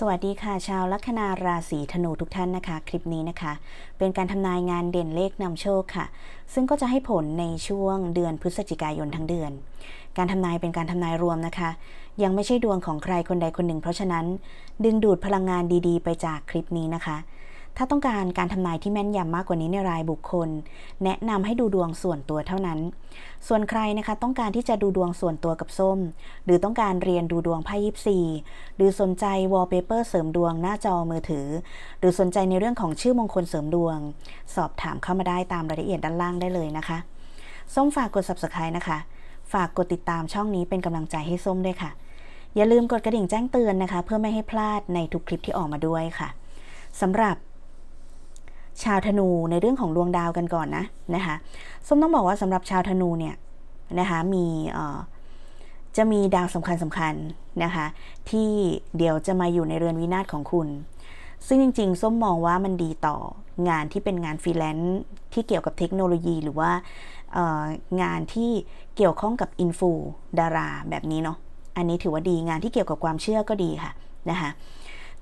สวัสดีค่ะ ชาวลัคนาราศีธนูทุกท่านนะคะ คลิปนี้นะคะ เป็นการทำนายงานเด่นเลขนำโชคค่ะ ซึ่งก็จะให้ผลในช่วงเดือนพฤศจิกายนทั้งเดือน การทำนายเป็นการทำนายรวมนะคะ ยังไม่ใช่ดวงของใครคนใดคนหนึ่ง เพราะฉะนั้น ดึงดูดพลังงานดีๆ ไปจากคลิปนี้นะคะ ถ้าต้องการการทำนายที่แม่นยำมากกว่านี้ในรายบุคคล แนะนำให้ดูดวงส่วนตัวเท่านั้น ส่วนใครนะคะต้องการที่จะดูดวงส่วนตัวกับส้ม หรือต้องการเรียนดูดวงไพ่ยิปซีหรือสนใจวอลเปเปอร์เสริมดวงหน้าจอมือถือ หรือสนใจในเรื่องของชื่อมงคลเสริมดวง สอบถามเข้ามาได้ตามรายละเอียดด้านล่างได้เลยนะคะ ส้มฝากกด subscribe นะคะ ฝากกดติดตามช่องนี้เป็นกำลังใจให้ส้มด้วยค่ะ อย่าลืมกดกระดิ่งแจ้งเตือนนะคะ เพื่อไม่ให้พลาดในทุกคลิปที่ออกมาด้วยค่ะสำหรับ ชาวธนูในเรื่องของดวงดาวกันก่อนนะนะคะส้มต้องบอกว่าสำหรับชาวธนูเนี่ยนะคะมีเอ่อจะมีดาวสำคัญสำคัญนะคะที่เดี๋ยวจะมาอยู่ในเรือนวินาศของคุณ ซึ่งจริงๆ ส้มมองว่ามันดีต่องานที่เป็นงานฟรีแลนซ์ที่เกี่ยวกับเทคโนโลยีหรือว่าเอ่องานที่เกี่ยวข้องกับอินฟูดาราแบบนี้เนาะอันนี้ถือว่าดีงานที่เกี่ยวกับความเชื่อก็ดีค่ะนะคะ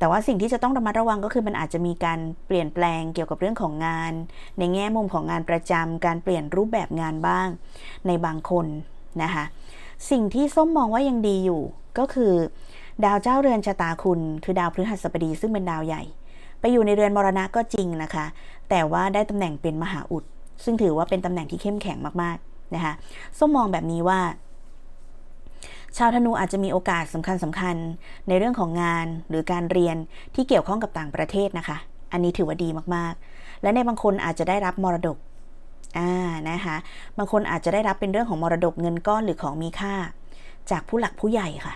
แต่ว่าสิ่งที่จะต้องระมัดระวังก็คือมันอาจจะมีการเปลี่ยนแปลงเกี่ยวกับเรื่องของงาน ในแง่มุมของงานประจำการเปลี่ยนรูปแบบงานบ้าง ในบางคนนะคะสิ่งที่ส้มมองว่ายังดีอยู่ก็คือ ดาวเจ้าเรือนชะตาคุณ คือดาวพฤหัสบดีซึ่งเป็นดาวใหญ่ ไปอยู่ในเรือนมรณะก็จริงนะคะ แต่ว่าได้ตำแหน่งเป็นมหาอุด ซึ่งถือว่าเป็นตำแหน่งที่เข้มแข็งมากๆนะคะส้มมองแบบนี้ว่า ชาวธนูอาจจะมีโอกาสสำคัญสำคัญในเรื่องของงานหรือการเรียนที่เกี่ยวข้องกับต่างประเทศนะคะ อันนี้ถือว่าดีมากๆ และในบางคนอาจจะได้รับมรดกอ่านะคะบางคนอาจจะได้รับเป็นเรื่องของมรดกเงินก้อนหรือของมีค่า จากผู้หลักผู้ใหญ่ค่ะ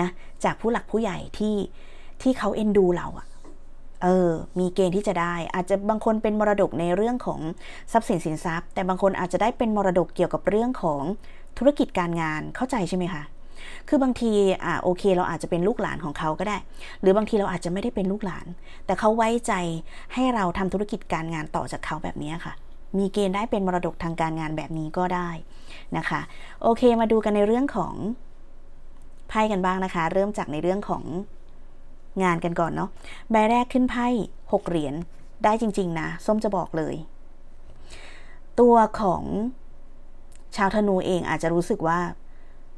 นะจากผู้หลักผู้ใหญ่ที่ที่เขาเอ็นดูเราอะเออ มีเกณฑ์ที่จะได้ อาจจะบางคนเป็นมรดกในเรื่องของทรัพย์สินสินทรัพย์ แต่บางคนอาจจะได้เป็นมรดกเกี่ยวกับเรื่องของธุรกิจการงานเข้าใจใช่ไหมคะ คือบางทีอ่าโอเค เราอาจจะเป็นลูกหลานของเขาก็ได้ หรือบางทีเราอาจจะไม่ได้เป็นลูกหลาน แต่เขาไว้ใจให้เราทำธุรกิจการงานต่อจากเขาแบบนี้ค่ะ มีเกณฑ์ได้เป็นมรดกทางการงานแบบนี้ก็ได้นะคะ โอเคมาดูกันในเรื่องของไพ่กันบ้างนะคะ เริ่มจากในเรื่องของงานกันก่อนเนาะใบแรกขึ้นไพ่หกเหรียญได้จริง ๆ นะ ส้มจะบอกเลย ตัวของชาวธนูเองอาจจะรู้สึกว่า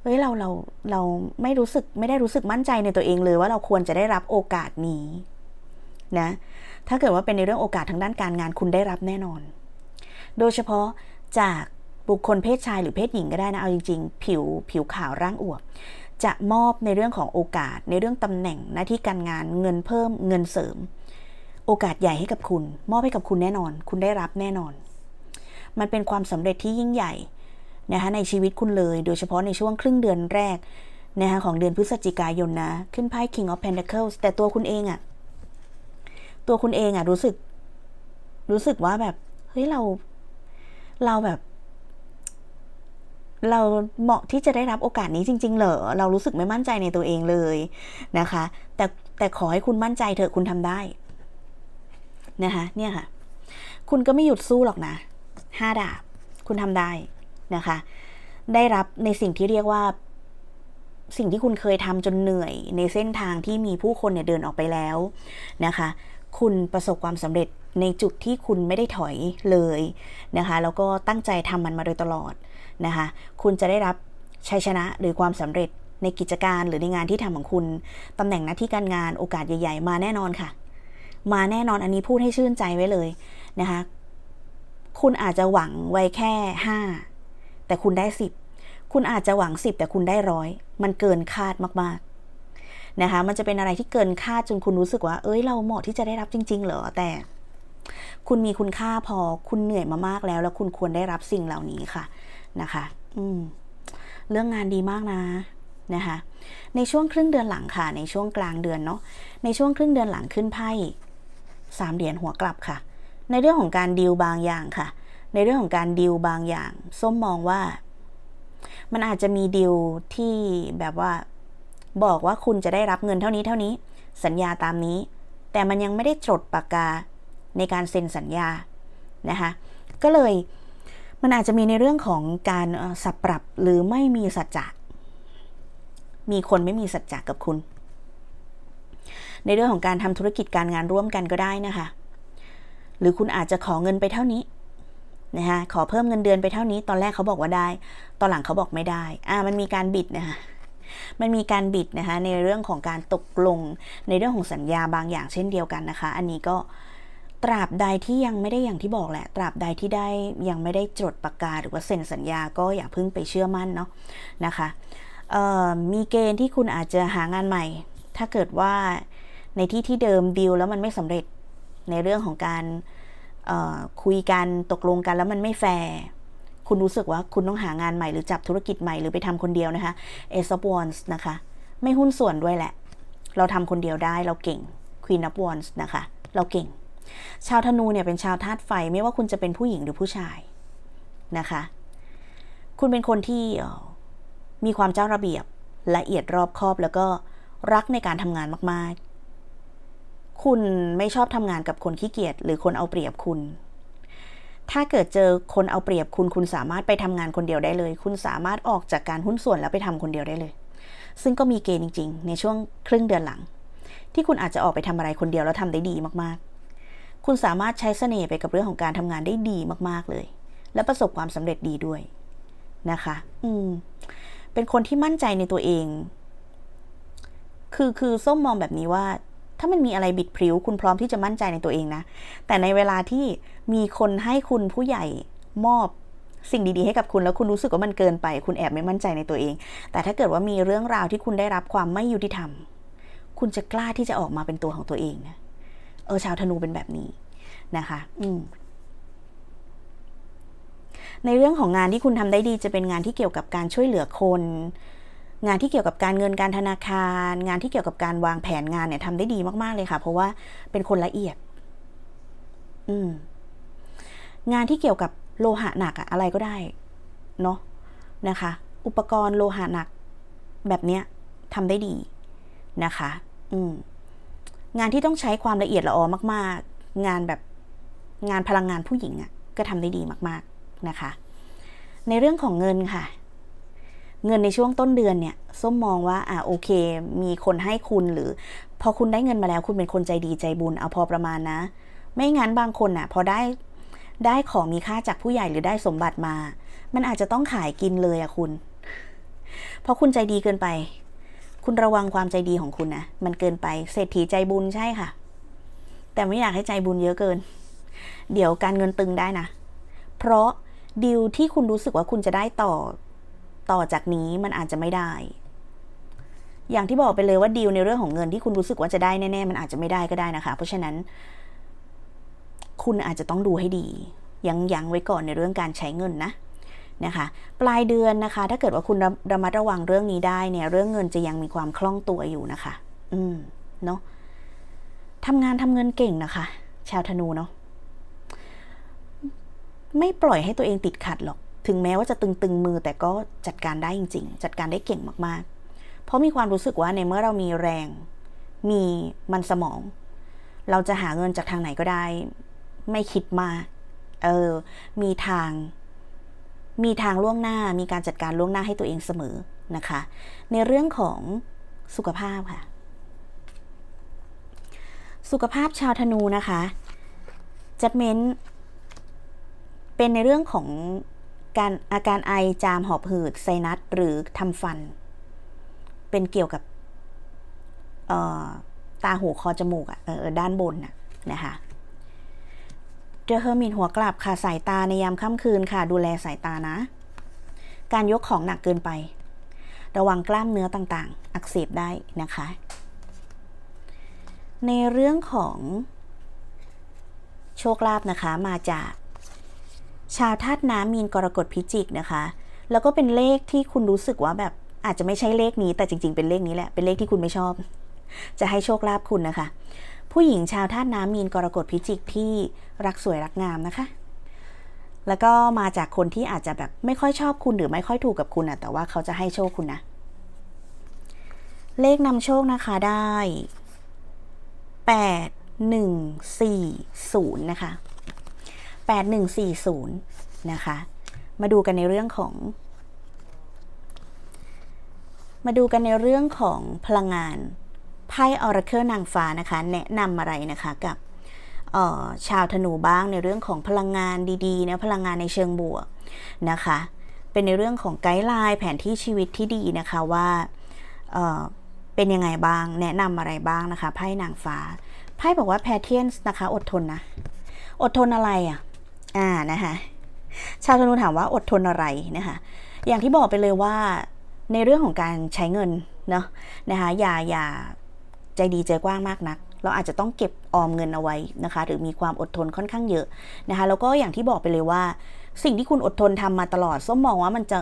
ฮ้ยเราเราเราไม่รู้สึกไม่ได้รู้สึกมั่นใจในตัวเองเลยว่าเราควรจะได้รับโอกาสนี้นะถ้าเกิดว่าเป็นในเรื่องโอกาสทางด้านการงานคุณได้รับแน่นอน โดยเฉพาะจากบุคคลเพศชายหรือเพศหญิงก็ได้นะเอาจริง ๆ ผิวผิวขาวร่างอวบจะมอบในเรื่องของโอกาส ในเรื่องตำแหน่งหน้าที่การงานเงินเพิ่มเงินเสริม โอกาสใหญ่ให้กับคุณ มอบให้กับคุณแน่นอน คุณได้รับแน่นอน มันเป็นความสำเร็จที่ยิ่งใหญ่ นะคะในชีวิตคุณเลย โดยเฉพาะในช่วงครึ่งเดือนแรกนะคะของเดือนพฤศจิกายนนะ ขึ้นไพ่ King of Pentacles แต่ตัวคุณเองอะตัวคุณเองอะรู้สึก รู้สึกว่าแบบเฮ้ยเราเราแบบ เราเหมาะที่จะได้รับโอกาสนี้จริง ๆ เหรอเรารู้สึกไม่มั่นใจในตัวเองเลยนะคะ แต่แต่ขอให้คุณมั่นใจเถอะคุณทำได้นะคะเนี่ยค่ะ คุณก็ไม่หยุดสู้หรอกนะห้าดาบ คุณทำได้ นะคะ ได้รับในสิ่งที่เรียกว่า สิ่งที่คุณเคยทำจนเหนื่อย ในเส้นทางที่มีผู้คนเนี่ยเดินออกไปแล้วนะคะ คุณประสบความสำเร็จในจุดที่คุณไม่ได้ถอยเลยนะคะ แล้วก็ตั้งใจทำมันมาโดยตลอดนะคะ คุณจะได้รับชัยชนะหรือความสำเร็จในกิจการหรือในงานที่ทำของคุณตำแหน่งหน้าที่การงานโอกาสใหญ่ ๆ มาแน่นอนค่ะ มาแน่นอนอันนี้พูดให้ชื่นใจไว้เลยนะคะ คุณอาจจะหวังไว้แค่ห้า แต่คุณได้สิบคุณอาจจะหวังสิบแต่คุณได้ร้อยมันเกินคาดมากๆนะคะ มันจะเป็นอะไรที่เกินคาดจนคุณรู้สึกว่า เอ้ยเราเหมาะที่จะได้รับจริง ๆ เหรอแต่ คุณมีคุณค่าพอคุณเหนื่อยมามากแล้ว แล้วคุณควรได้รับสิ่งเหล่านี้ค่ะนะคะ อืม เรื่องงานดีมากนะนะคะ ในช่วงครึ่งเดือนหลังค่ะ ในช่วงกลางเดือนเนาะในช่วงครึ่งเดือนหลังขึ้นไพ่สามเหรียญหัวกลับค่ะ ในเรื่องของการดีลบางอย่างค่ะ ในเรื่องของการดีลบางอย่าง ส้มมองว่า มันอาจจะมีดีลที่แบบว่า บอกว่าคุณจะได้รับเงินเท่านี้เท่านี้ สัญญาตามนี้ แต่มันยังไม่ได้จดปากกาในการเซ็นสัญญานะคะก็เลยมันอาจจะมีในเรื่องของการสับปรับหรือไม่มีสัจจะ มีคนไม่มีสัจจะกับคุณ ในเรื่องของการทำธุรกิจการงานร่วมกันก็ได้นะคะ หรือคุณอาจจะขอเงินไปเท่านี้ นะคะขอเพิ่มเงินเดือนไปเท่านี้ ตอนแรกเขาบอกว่าได้ ตอนหลังเขาบอกไม่ได้ อ่า มันมีการบิดนะคะมันมีการบิดนะคะในเรื่องของการตกลงในเรื่องของสัญญาบางอย่างเช่นเดียวกันนะคะ อันนี้ก็ตราบใดที่ยังไม่ได้อย่างที่บอกแหละ ตราบใดที่ได้ยังไม่ได้จดประกาศหรือว่าเซ็นสัญญาก็อย่าเพิ่งไปเชื่อมั่นเนาะนะคะมีเกณฑ์ที่คุณอาจจะหางานใหม่ ถ้าเกิดว่าในที่ที่เดิมดีลแล้วมันไม่สำเร็จในเรื่องของการ คุยกันตกลงกันแล้วมันไม่แฟร์คุณรู้สึกว่าคุณต้องหางานใหม่หรือจับธุรกิจใหม่หรือไปทำคนเดียวนะคะ Ace of Wands นะคะ ไม่หุ้นส่วนด้วยแหละ เราทำคนเดียวได้เราเก่ง Queen of Wands นะคะ เราเก่ง ชาวธนูเนี่ยเป็นชาวธาตุไฟไม่ว่าคุณจะเป็นผู้หญิงหรือผู้ชายนะคะ คุณเป็นคนที่มีความเจ้าระเบียบละเอียดรอบคอบแล้วก็รักในการทำงานมากๆ คุณไม่ชอบทำงานกับคนขี้เกียจหรือคนเอาเปรียบคุณ ถ้าเกิดเจอคนเอาเปรียบคุณคุณสามารถไปทำงานคนเดียวได้เลย คุณสามารถออกจากการหุ้นส่วนแล้วไปทำคนเดียวได้เลย ซึ่งก็มีเกณฑ์จริง ๆ ในช่วงครึ่งเดือนหลัง ที่คุณอาจจะออกไปทำอะไรคนเดียวแล้วทำได้ดีมากๆ คุณสามารถใช้เสน่ห์ไปกับเรื่องของการทำงานได้ดีมากๆเลย และประสบความสำเร็จดีด้วยนะคะ อืม เป็นคนที่มั่นใจในตัวเอง คือคือส้มมองแบบนี้ว่า ถ้ามันมีอะไรบิดพริ้วคุณพร้อมที่จะมั่นใจในตัวเองนะ แต่ในเวลาที่มีคนให้คุณผู้ใหญ่มอบสิ่งดีๆให้กับคุณแล้วคุณรู้สึกว่ามันเกินไป คุณแอบไม่มั่นใจในตัวเอง แต่ถ้าเกิดว่ามีเรื่องราวที่คุณได้รับความไม่ยุติธรรม คุณจะกล้าที่จะออกมาเป็นตัวของตัวเองนะเออชาวธนูเป็นแบบนี้นะคะ อืมในเรื่องของงานที่คุณทำได้ดีจะเป็นงานที่เกี่ยวกับการช่วยเหลือคน งานที่เกี่ยวกับการเงินการธนาคาร งานที่เกี่ยวกับการวางแผนงานเนี่ยทำได้ดีมาก ๆ เลยค่ะ เพราะว่าเป็นคนละเอียด อืม งานที่เกี่ยวกับโลหะหนักอะอะไรก็ได้ เนาะนะคะ อุปกรณ์โลหะหนัก แบบเนี้ยทำได้ดีนะคะ อืม งานที่ต้องใช้ความละเอียดละออมาก ๆ งานแบบงานพลังงานผู้หญิงอะก็ทำได้ดีมาก ๆ นะคะ ในเรื่องของเงินค่ะ เงินในช่วงต้นเดือนเนี่ยส้มมองว่าอ่าโอเค มีคนให้คุณหรือ พอคุณได้เงินมาแล้วคุณเป็นคนใจดีใจบุญเอาพอประมาณนะ ไม่งั้นบางคนอะ พอได้ได้ของมีค่าจากผู้ใหญ่หรือได้สมบัติมา มันอาจจะต้องขายกินเลยอะคุณ เพราะคุณใจดีเกินไป คุณระวังความใจดีของคุณนะมันเกินไปเศรษฐีใจบุญใช่ค่ะ แต่ไม่อยากให้ใจบุญเยอะเกิน เดี๋ยวการเงินตึงได้นะ เพราะดีลที่คุณรู้สึกว่าคุณจะได้ต่อ ต่อจากนี้มันอาจจะไม่ได้ อย่างที่บอกไปเลยว่าดีลในเรื่องของเงินที่คุณรู้สึกว่าจะได้แน่ๆมันอาจจะไม่ได้ก็ได้นะคะ เพราะฉะนั้น คุณอาจจะต้องดูให้ดี ยังยังไว้ก่อนในเรื่องการใช้เงินนะนะคะ ปลายเดือนนะคะ ถ้าเกิดว่าคุณระมัดระวังเรื่องนี้ได้เนี่ย เรื่องเงินจะยังมีความคล่องตัวอยู่นะคะ อืมเนาะทำงานทำเงินเก่งนะคะ ชาวธนูเนาะไม่ปล่อยให้ตัวเองติดขัดหรอก ถึงแม้ว่าจะตึงๆมือแต่ก็จัดการได้จริง ๆ จัดการได้เก่งมากๆ เพราะมีความรู้สึกว่าในเมื่อเรามีแรง มีมันสมอง เราจะหาเงินจากทางไหนก็ได้ ไม่คิดมาก เออ มีทาง มีทางล่วงหน้า มีการจัดการล่วงหน้าให้ตัวเองเสมอนะคะ ในเรื่องของสุขภาพค่ะ สุขภาพชาวธนูนะคะจัดเม้นเป็นในเรื่องของ การอาการไอจามหอบหืดไซนัสหรือทำฟัน เป็นเกี่ยวกับตาหูคอจมูกอะด้านบนนะนะคะเดอเฮอร์มินหัวกลับค่ะสายตาในยามค่ำคืนค่ะดูแลสายตานะ การยกของหนักเกินไป ระวังกล้ามเนื้อต่างๆ อักเสบได้นะคะ ในเรื่องของโชคลาภนะคะมาจาก ชาวธาตุน้ำมีนกรกฎพิจิกนะคะ แล้วก็เป็นเลขที่คุณรู้สึกว่าแบบอาจจะไม่ใช่เลขนี้ แต่จริง ๆ เป็นเลขนี้แหละ เป็นเลขที่คุณไม่ชอบ จะให้โชคลาภคุณนะคะ ผู้หญิงชาวธาตุน้ำมีนกรกฎพิจิกที่รักสวยรักงามนะคะ แล้วก็มาจากคนที่อาจจะแบบไม่ค่อยชอบคุณหรือไม่ค่อยถูกกับคุณอะแต่ว่าเขาจะให้โชคคุณนะ เลขนำโชคนะคะได้แปดหนึ่งสี่ศูนย์นะคะ 8140 นะคะ มาดูกันในเรื่องของ มาดูกันในเรื่องของพลังงานไพ่ออราเคิลนางฟ้านะคะ แนะนำอะไรนะคะกับออชาวธนูบ้างในเรื่องของพลังงานดีๆนะพลังงานในเชิงบวกนะคะ เป็นในเรื่องของไกด์ไลน์แผนที่ชีวิตที่ดีนะคะว่าเออเป็นยังไงบ้าง แนะนำอะไรบ้างนะคะไพ่นางฟ้าไพ่บอกว่าแพทเทียนนะคะ อดทนนะ อดทนอะไรอะ อ่านะคะชาวธนูถามว่าอดทนอะไรนะคะอย่างที่บอกไปเลยว่าในเรื่องของการใช้เงินเนาะนะคะอย่าอย่าใจดีใจกว้างมากนัก เราอาจจะต้องเก็บออมเงินเอาไว้นะคะ หรือมีความอดทนค่อนข้างเยอะนะคะแล้วก็อย่างที่บอกไปเลยว่า สิ่งที่คุณอดทนทำมาตลอดส้มมองว่ามันจะ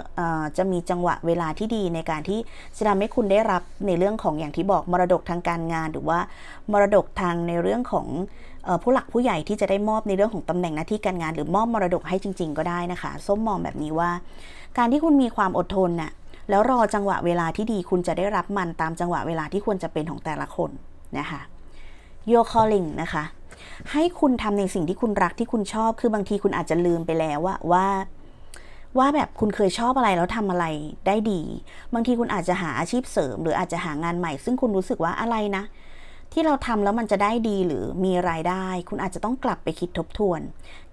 จะมีจังหวะเวลาที่ดีในการที่จะทำให้คุณได้รับในเรื่องของอย่างที่บอกมรดกทางการงาน หรือว่ามรดกทางในเรื่องของอผู้หลักผู้ใหญ่ที่จะได้มอบในเรื่องของตำแหน่งหน้าที่การงาน หรือมอบมรดกให้จริง ๆ ก็ได้นะคะ ส้มมองแบบนี้ว่า การที่คุณมีความอดทนน่ะแล้วรอจังหวะเวลาที่ดีคุณจะได้รับมันตามจังหวะเวลาที่ควรจะเป็นของแต่ละคนนะคะ your calling นะคะ ให้คุณทำในสิ่งที่คุณรักที่คุณชอบ คือบางทีคุณอาจจะลืมไปแล้วว่าว่าว่าแบบคุณเคยชอบอะไรแล้วทำอะไรได้ดี บางทีคุณอาจจะหาอาชีพเสริม หรืออาจจะหางานใหม่ ซึ่งคุณรู้สึกว่าอะไรนะ ที่เราทำแล้วมันจะได้ดีหรือมีรายได้ คุณอาจจะต้องกลับไปคิดทบทวน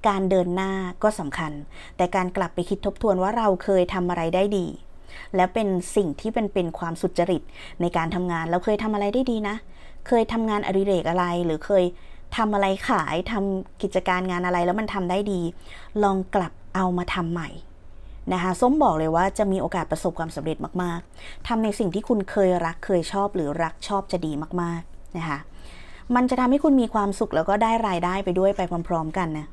การเดินหน้าก็สำคัญ แต่การกลับไปคิดทบทวนว่าเราเคยทำอะไรได้ดี และเป็นสิ่งที่เป็นเป็นความสุจริตในการทำงานเราเคยทำอะไรได้ดีนะ เคยทำงานอดิเรกอะไรหรือเคย ทำอะไรขายทำกิจการงานอะไรแล้วมันทำได้ดี ลองกลับเอามาทำใหม่นะคะส้มบอกเลยว่าจะมีโอกาสประสบความสำเร็จมาก ๆทำในสิ่งที่คุณเคยรักเคยชอบหรือรักชอบจะดีมาก ๆ นะคะ มันจะทำให้คุณมีความสุขแล้วก็ได้รายได้ไปด้วยไปพร้อม ๆ กันนะ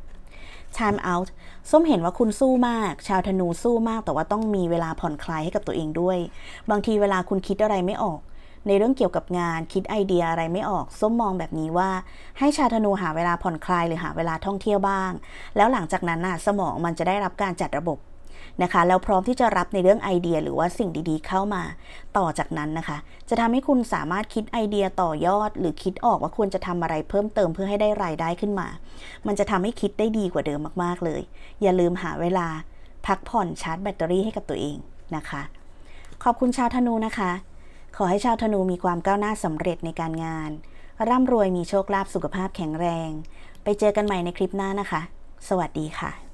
time out ส้มเห็นว่าคุณสู้มาก ชาวธนูสู้มาก แต่ว่าต้องมีเวลาผ่อนคลายให้กับตัวเองด้วย บางทีเวลาคุณคิดอะไรไม่ออก ในเรื่องเกี่ยวกับงานคิดไอเดียอะไรไม่ออกส้มมองแบบนี้ว่า ให้ชาธนูหาเวลาผ่อนคลายหรือหาเวลาท่องเที่ยวบ้าง แล้วหลังจากนั้นน่ะสมองมันจะได้รับการจัดระบบนะคะแล้วพร้อมที่จะรับในเรื่องไอเดียหรือว่าสิ่งดีๆ เข้ามา ต่อจากนั้นนะคะ จะทำให้คุณสามารถคิดไอเดียต่อยอด หรือคิดออกว่าควรจะทำอะไรเพิ่มเติมเพื่อให้ได้รายได้ขึ้นมา มันจะทำให้คิดได้ดีกว่าเดิมมากๆเลย อย่าลืมหาเวลาพักผ่อนชาร์จแบตเตอรี่ให้กับตัวเองนะคะ ขอบคุณชาวธนูนะคะ ขอให้ชาวธนูมีความก้าวหน้าสำเร็จในการงาน ร่ำรวยมีโชคลาภสุขภาพแข็งแรง ไปเจอกันใหม่ในคลิปหน้านะคะ สวัสดีค่ะ